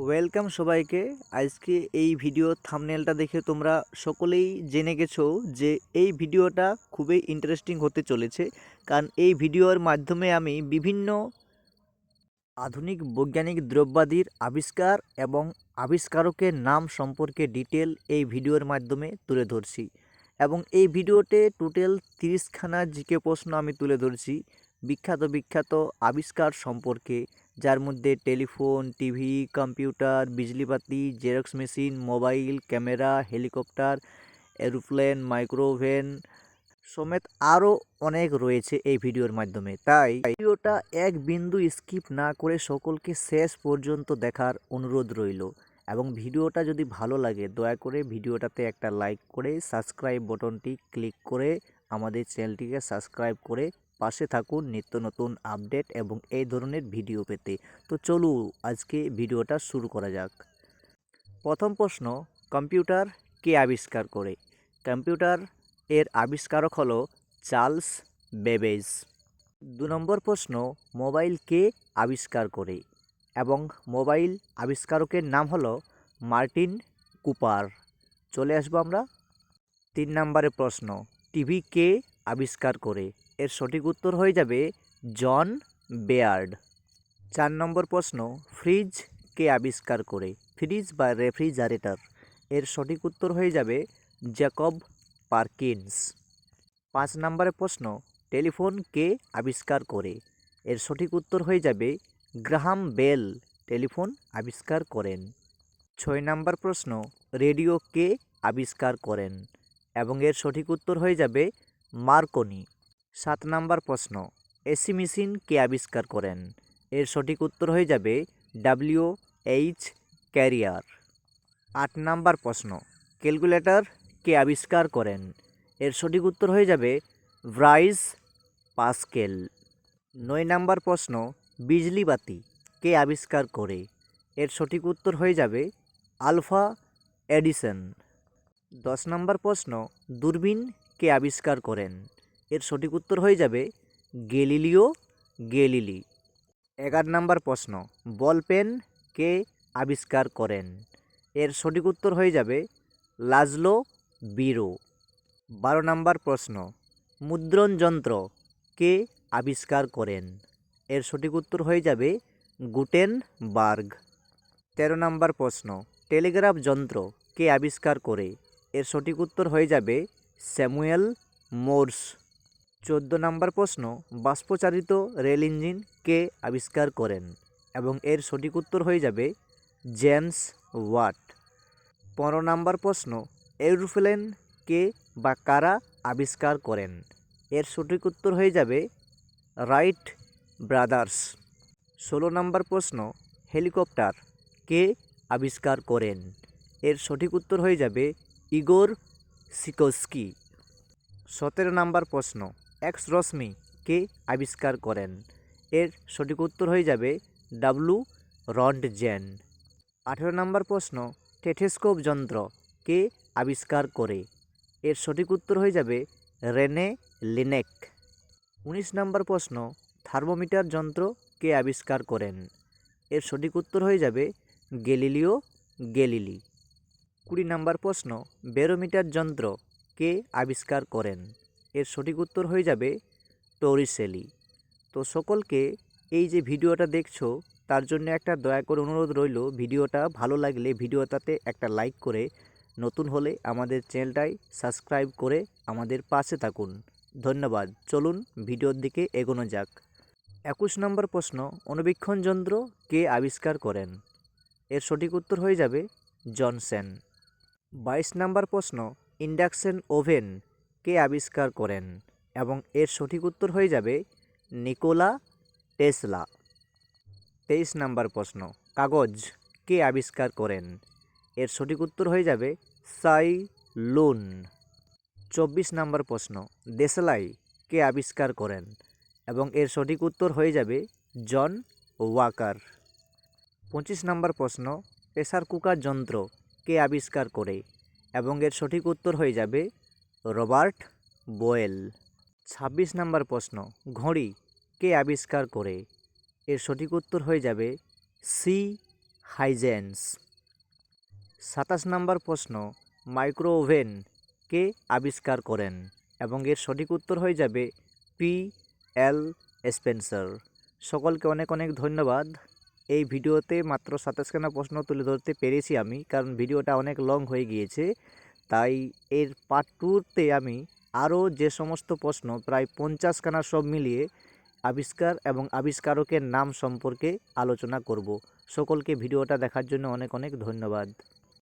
Welcome সবাইকে। আজকে এই ভিডিও থামনেলটা দেখে তোমরা সকলেই জেনে গেছো যে এই ভিডিওটা খুবই ইন্টারেস্টিং হতে চলেছে। কারণ এই ভিডিওর মাধ্যমে আমি বিভিন্ন আধুনিক বৈজ্ঞানিক দ্রব্যাদির আবিষ্কার এবং আবিষ্কারকের নাম সম্পর্কে ডিটেল এই ভিডিওর মাধ্যমে তুলে ধরছি। এবং এই ভিডিওতে টোটাল তিরিশখানা জিকে প্রশ্ন আমি তুলে ধরছি। বিখ্যাত বিখ্যাত আবিষ্কার সম্পর্কে। যার মধ্যে telephone, TV, computer বিজলিবাতি xerox machine, mobile, camera, helicopter, aeroplane microwave সমেত আরও অনেক রয়েছে এই ভিডিওর মাধ্যমে। তাই ভিডিওটা এক বিন্দু স্কিপ না করে সকলকে শেষ পর্যন্ত দেখার অনুরোধ রইল। এবং ভিডিওটা যদি ভালো লাগে, দয়া করে ভিডিওটাতে একটা লাইক করে, সাবস্ক্রাইব বটনটি ক্লিক করে আমাদের চ্যানেলটিকে সাবস্ক্রাইব করে পাশে থাকুন নিত্য নতুন আপডেট এবং এই ধরনের ভিডিও পেতে। তো চলু, আজকে ভিডিওটা শুরু করা যাক। প্রথম প্রশ্ন, কম্পিউটার কে আবিষ্কার করে? কম্পিউটার এর আবিষ্কারক হলো চার্লস বেবেজ। দু নম্বর প্রশ্ন, মোবাইল কে আবিষ্কার করে? এবং মোবাইল আবিষ্কারকের নাম হলো মার্টিন কুপার। চলে আসব আমরা। তিন নম্বরের প্রশ্ন, টিভি কে আবিষ্কার করে? এর সঠিক উত্তর হয়ে যাবে জন বেয়ার্ড। চার নম্বর প্রশ্ন, ফ্রিজ কে আবিষ্কার করে? ফ্রিজ বা রেফ্রিজারেটর। এর সঠিক উত্তর হয়ে যাবে জ্যাকব পার্কিন্স। পাঁচ নম্বরের প্রশ্ন, টেলিফোন কে আবিষ্কার করে? এর সঠিক উত্তর হয়ে যাবে গ্রাহাম বেল, টেলিফোন আবিষ্কার করেন। ছয় নম্বর প্রশ্ন, রেডিও কে আবিষ্কার করেন? এবং এর সঠিক উত্তর হয়ে যাবে মার্কনি। সাত নাম্বার প্রশ্ন। এসি মেশিন কে আবিষ্কার করেন? এর সঠিক উত্তর হয়ে যাবে ডাব্লিউ এইচ ক্যারিয়ার। আট নাম্বার প্রশ্ন। ক্যালকুলেটর কে আবিষ্কার করেন? এর সঠিক উত্তর হয়ে যাবে ব্রাইস পাস্কেল। নয় নাম্বার প্রশ্ন। বিজলি বাতি কে আবিষ্কার করে? এর সঠিক উত্তর হয়ে যাবে আলফা এডিসন। দশ নম্বর প্রশ্ন। দূরবীন কে আবিষ্কার করেন? এর সঠিক উত্তর হয়ে যাবে গেলিলিও গেলিলি এগারো নম্বর প্রশ্ন, বল পেন কে আবিষ্কার করেন? এর সঠিক উত্তর হয়ে যাবে লাজলো বিরো। বারো নম্বর প্রশ্ন, মুদ্রণ যন্ত্র কে আবিষ্কার করেন? এর সঠিক উত্তর হয়ে যাবে গুটেন বার্গ তেরো নম্বর প্রশ্ন, টেলিগ্রাফ যন্ত্র কে আবিষ্কার করে? এর সঠিক উত্তর হয়ে যাবে স্যামুয়েল মোর্স। চোদ্দ নম্বর প্রশ্ন, বাষ্পচালিত রেল ইঞ্জিন কে আবিষ্কার করেন? এবং এর সঠিক উত্তর হয়ে যাবে জেমস ওয়াট। পনেরো নম্বর প্রশ্ন, এরোপ্লেন কে বা কারা আবিষ্কার করেন? এর সঠিক উত্তর হয়ে যাবে রাইট ব্রাদার্স। ষোলো নম্বর প্রশ্ন, হেলিকপ্টার কে আবিষ্কার করেন? এর সঠিক উত্তর হয়ে যাবে ইগোর সিকোস্কি। সতেরো নম্বর প্রশ্ন এক্স রশ্মি কে আবিষ্কার করেন? এর সঠিক উত্তর হয়ে যাবে ডাব্লু রন্টজেন। আঠেরো নম্বর প্রশ্ন টেথেস্কোপ যন্ত্র কে আবিষ্কার করে? এর সঠিক উত্তর হয়ে যাবে রেনে লিনেক। উনিশ নম্বর প্রশ্ন, থার্মোমিটার যন্ত্র কে আবিষ্কার করেন? এর সঠিক উত্তর হয়ে যাবে গেলিলিও গেলিলি কুড়ি নম্বর প্রশ্ন, ব্যারোমিটার যন্ত্র কে আবিষ্কার করেন? এর সঠিক উত্তর হয়ে যাবে টরিসেলি। তো সকলকে এই যে ভিডিওটা দেখছ, তার জন্য একটা দয়া করে অনুরোধ রইল, ভিডিওটা ভালো লাগলে ভিডিওটাতে একটা লাইক করে নতুন হলে আমাদের চ্যানেলটাই সাবস্ক্রাইব করে আমাদের পাশে থাকুন। ধন্যবাদ। চলুন ভিডিওর দিকে এগোনো যাক। একুশ নম্বর প্রশ্ন, অনুবীক্ষণ যন্ত্র কে আবিষ্কার করেন? এর সঠিক উত্তর হয়ে যাবে জনসেন। বাইশ নম্বর প্রশ্ন, ইন্ডাকশন ওভেন কে আবিষ্কার করেন এবং এর সঠিক উত্তর হয়ে যাবে নিকোলা টেসলা। তেইশ নাম্বার প্রশ্ন, কাগজ কে আবিষ্কার করেন? এর সঠিক উত্তর হয়ে যাবে সাই লুন। চব্বিশ নাম্বার প্রশ্ন দেশলাই কে আবিষ্কার করেন? এবং এর সঠিক উত্তর হয়ে যাবে জন ওয়াকার। পঁচিশ নাম্বার প্রশ্ন, প্রেসার কুকার যন্ত্র কে আবিষ্কার করে? এবং এর সঠিক উত্তর হয়ে যাবে রবার্ট বোয়েল। ছাব্বিশ নম্বর প্রশ্ন, ঘড়ি কে আবিষ্কার করে? এর সঠিক উত্তর হয়ে যাবে সি হাইজেন্স। সাতাশ নম্বর প্রশ্ন মাইক্রো ওভেন কে আবিষ্কার করেন? এবং এর সঠিক উত্তর হয়ে যাবে পি এল স্পেন্সার। সকলকে অনেক অনেক ধন্যবাদ। এই ভিডিওতে মাত্র সাতাশখানা প্রশ্ন তুলে ধরতে পেরেছি আমি, কারণ ভিডিওটা অনেক লং হয়ে গিয়েছে। তাই এর পার্ট টুতে আমি আরও যে সমস্ত প্রশ্ন, প্রায় পঞ্চাশখানা সব মিলিয়ে আবিষ্কার এবং আবিষ্কারকের নাম সম্পর্কে আলোচনা করব। সকলকে ভিডিওটা দেখার জন্য অনেক অনেক ধন্যবাদ।